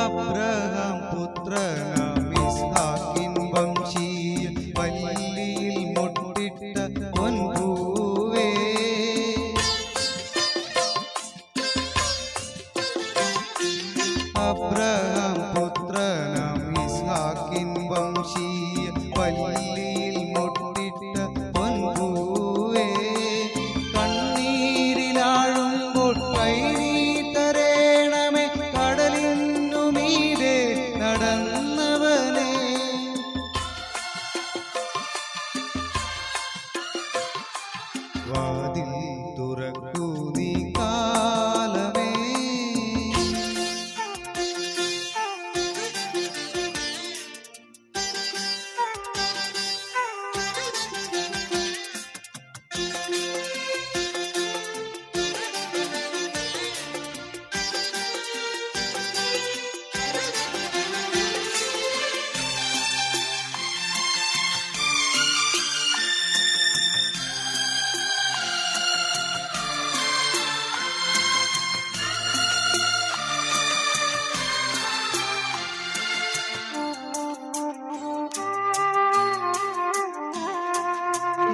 Abraham പുത്രനാം ഇസ്ഹാക്കിൻ വംശീയ പള്ളിയിൽ മുട്ടിട്ട പൊൻപൂവേ. Abraham പുത്രനാം വാതിൽ തുറക്കും